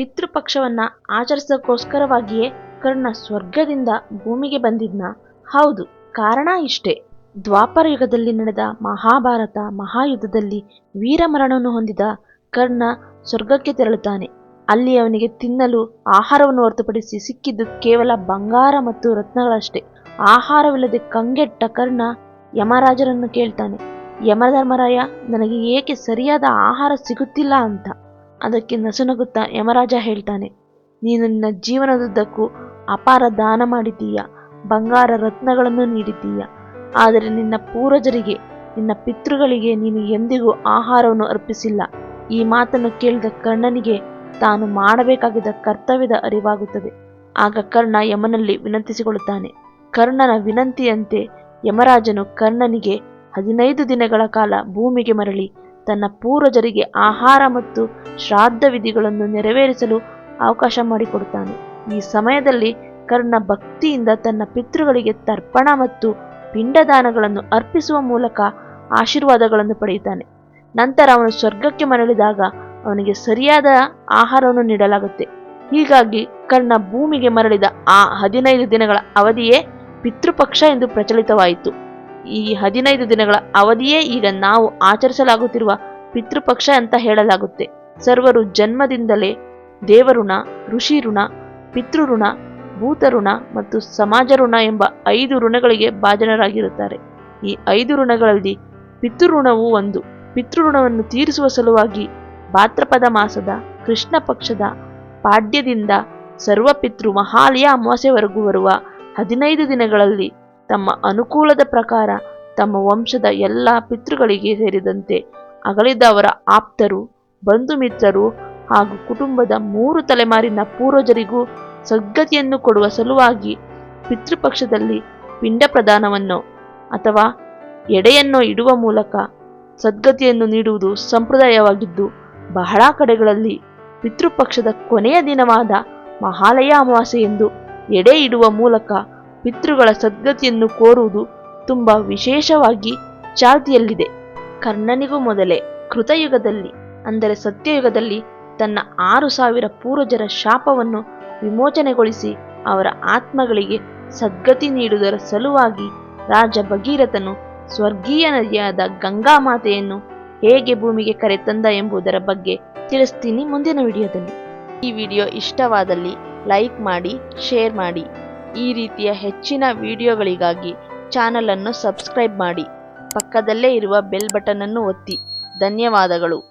ಪಿತೃಪಕ್ಷವನ್ನ ಆಚರಿಸೋಕ್ಕೋಸ್ಕರವಾಗಿಯೇ ಕರ್ಣ ಸ್ವರ್ಗದಿಂದ ಭೂಮಿಗೆ ಬಂದಿದ್ನ. ಹೌದು, ಕಾರಣ ಇಷ್ಟೇ. ದ್ವಾಪರ ಯುಗದಲ್ಲಿ ನಡೆದ ಮಹಾಭಾರತ, ಮಹಾಯುದ್ಧದಲ್ಲಿ ವೀರಮರಣವನ್ನು ಹೊಂದಿದ ಕರ್ಣ ಸ್ವರ್ಗಕ್ಕೆ ತೆರಳುತ್ತಾನೆ. ಅಲ್ಲಿ ಅವನಿಗೆ ತಿನ್ನಲು, ಆಹಾರವನ್ನು ಹೊರತುಪಡಿಸಿ ಸಿಕ್ಕಿದ್ದು ಕೇವಲ ಬಂಗಾರ ಮತ್ತು ರತ್ನಗಳಷ್ಟೇ. ಆಹಾರವಿಲ್ಲದೆ ಕಂಗೆಟ್ಟ ಕರ್ಣ ಯಮರಾಜರನ್ನು ಕೇಳ್ತಾನೆ. ಯಮಧರ್ಮರಾಯ, ನನಗೆ ಏಕೆ ಸರಿಯಾದ ಆಹಾರ ಸಿಗುತ್ತಿಲ್ಲ ಅಂತ. ಅದಕ್ಕೆ ನಸುನಗುತ್ತಾ ಯಮರಾಜ ಹೇಳ್ತಾನೆ, ನೀನು ನಿನ್ನ ಜೀವನದುದ್ದಕ್ಕೂ ಅಪಾರ ದಾನ ಮಾಡಿದ್ದೀಯ, ಬಂಗಾರ ರತ್ನಗಳನ್ನು ನೀಡಿದ್ದೀಯ, ಆದರೆ ನಿನ್ನ ಪೂರ್ವಜರಿಗೆ, ನಿನ್ನ ಪಿತೃಗಳಿಗೆ ನೀನು ಎಂದಿಗೂ ಆಹಾರವನ್ನು ಅರ್ಪಿಸಿಲ್ಲ. ಈ ಮಾತನ್ನು ಕೇಳಿದ ಕರ್ಣನಿಗೆ ತಾನು ಮಾಡಬೇಕಾಗಿದ್ದ ಕರ್ತವ್ಯದ ಅರಿವಾಗುತ್ತದೆ. ಆಗ ಕರ್ಣ ಯಮನಲ್ಲಿ ವಿನಂತಿಸಿಕೊಳ್ಳುತ್ತಾನೆ, ಕರ್ಣನ ವಿನಂತಿಯಂತೆ ಯಮರಾಜನು ಕರ್ಣನಿಗೆ ಹದಿನೈದು ದಿನಗಳ ಕಾಲ ಭೂಮಿಗೆ ಮರಳಿ ತನ್ನ ಪೂರ್ವಜರಿಗೆ ಆಹಾರ ಮತ್ತು ಶ್ರಾದ್ದ ವಿಧಿಗಳನ್ನು ನೆರವೇರಿಸಲು ಅವಕಾಶ ಮಾಡಿಕೊಡುತ್ತಾನೆ. ಈ ಸಮಯದಲ್ಲಿ ಕರ್ಣ ಭಕ್ತಿಯಿಂದ ತನ್ನ ಪಿತೃಗಳಿಗೆ ತರ್ಪಣ ಮತ್ತು ಪಿಂಡದಾನಗಳನ್ನು ಅರ್ಪಿಸುವ ಮೂಲಕ ಆಶೀರ್ವಾದಗಳನ್ನು ಪಡೆಯುತ್ತಾನೆ. ನಂತರ ಅವನು ಸ್ವರ್ಗಕ್ಕೆ ಮರಳಿದಾಗ ಅವನಿಗೆ ಸರಿಯಾದ ಆಹಾರವನ್ನು ನೀಡಲಾಗುತ್ತೆ. ಹೀಗಾಗಿ ಕರ್ಣ ಭೂಮಿಗೆ ಮರಳಿದ ಆ ಹದಿನೈದು ದಿನಗಳ ಅವಧಿಯೇ ಪಿತೃಪಕ್ಷ ಎಂದು ಪ್ರಚಲಿತವಾಯಿತು. ಈ ಹದಿನೈದು ದಿನಗಳ ಅವಧಿಯೇ ಈಗ ನಾವು ಆಚರಿಸಲಾಗುತ್ತಿರುವ ಪಿತೃಪಕ್ಷ ಅಂತ ಹೇಳಲಾಗುತ್ತೆ. ಸರ್ವರು ಜನ್ಮದಿಂದಲೇ ದೇವಋಣ ಋಷಿ ಋಣ ಪಿತೃಋಣ, ಭೂತಋಣ ಮತ್ತು ಸಮಾಜ ಋಣ ಎಂಬ ಐದು ಋಣಗಳಿಗೆ ಭಾಜನರಾಗಿರುತ್ತಾರೆ. ಈ ಐದು ಋಣಗಳಲ್ಲಿ ಪಿತೃಋಣವು ಒಂದು. ಪಿತೃಋಣವನ್ನು ತೀರಿಸುವ ಸಲುವಾಗಿ ಭಾತ್ರಪದ ಮಾಸದ, ಕೃಷ್ಣ ಪಕ್ಷದ ಪಾಡ್ಯದಿಂದ ಸರ್ವಪಿತೃ ಮಹಾಲಯ ಅಮಾವಾಸ್ಯವರೆಗೂ ಬರುವ ಹದಿನೈದು ದಿನಗಳಲ್ಲಿ ತಮ್ಮ ಅನುಕೂಲದ ಪ್ರಕಾರ ತಮ್ಮ ವಂಶದ ಎಲ್ಲ ಪಿತೃಗಳಿಗೆ ಸೇರಿದಂತೆ ಅಗಲಿದವರ ಆಪ್ತರು ಬಂಧು ಮಿತ್ರರು ಹಾಗೂ ಕುಟುಂಬದ ಮೂರು ತಲೆಮಾರಿನ ಪೂರ್ವಜರಿಗೂ ಸದ್ಗತಿಯನ್ನು ಕೊಡುವ ಸಲುವಾಗಿ ಪಿತೃಪಕ್ಷದಲ್ಲಿ ಪಿಂಡ ಪ್ರದಾನವನ್ನು ಅಥವಾ ಎಡೆಯನ್ನು ಇಡುವ ಮೂಲಕ ಸದ್ಗತಿಯನ್ನು ನೀಡುವುದು ಸಂಪ್ರದಾಯವಾಗಿದ್ದು, ಬಹಳ ಕಡೆಗಳಲ್ಲಿ ಪಿತೃಪಕ್ಷದ ಕೊನೆಯ ದಿನವಾದ ಮಹಾಲಯ ಅಮಾವಾಸ್ಯೆ ಎಂದು ಎಡೆ ಇಡುವ ಮೂಲಕ ಪಿತೃಗಳ ಸದ್ಗತಿಯನ್ನು ಕೋರುವುದು ತುಂಬ ವಿಶೇಷವಾಗಿ ಚಾಲ್ತಿಯಲ್ಲಿದೆ. ಕರ್ಣನಿಗೂ ಮೊದಲೇ ಕೃತಯುಗದಲ್ಲಿ, ಅಂದರೆ ಸತ್ಯಯುಗದಲ್ಲಿ, ತನ್ನ ಆರು ಸಾವಿರ ಪೂರ್ವಜರ ಶಾಪವನ್ನು ವಿಮೋಚನೆಗೊಳಿಸಿ ಅವರ ಆತ್ಮಗಳಿಗೆ ಸದ್ಗತಿ ನೀಡುವುದರ ಸಲುವಾಗಿ ರಾಜ ಭಗೀರಥನು ಸ್ವರ್ಗೀಯ ನದಿಯಾದ ಗಂಗಾ ಮಾತೆಯನ್ನು ಹೇಗೆ ಭೂಮಿಗೆ ಕರೆತಂದ ಎಂಬುದರ ಬಗ್ಗೆ ತಿಳಿಸ್ತೀನಿ ಮುಂದಿನ ವಿಡಿಯೋದಲ್ಲಿ. ಈ ವಿಡಿಯೋ ಇಷ್ಟವಾದಲ್ಲಿ ಲೈಕ್ ಮಾಡಿ, ಶೇರ್ ಮಾಡಿ. ಈ ರೀತಿಯ ಹೆಚ್ಚಿನ ವಿಡಿಯೋಗಳಿಗಾಗಿ ಚಾನಲನ್ನು ಸಬ್ಸ್ಕ್ರೈಬ್ ಮಾಡಿ. ಪಕ್ಕದಲ್ಲೇ ಇರುವ ಬೆಲ್ ಬಟನನ್ನು ಒತ್ತಿ. ಧನ್ಯವಾದಗಳು.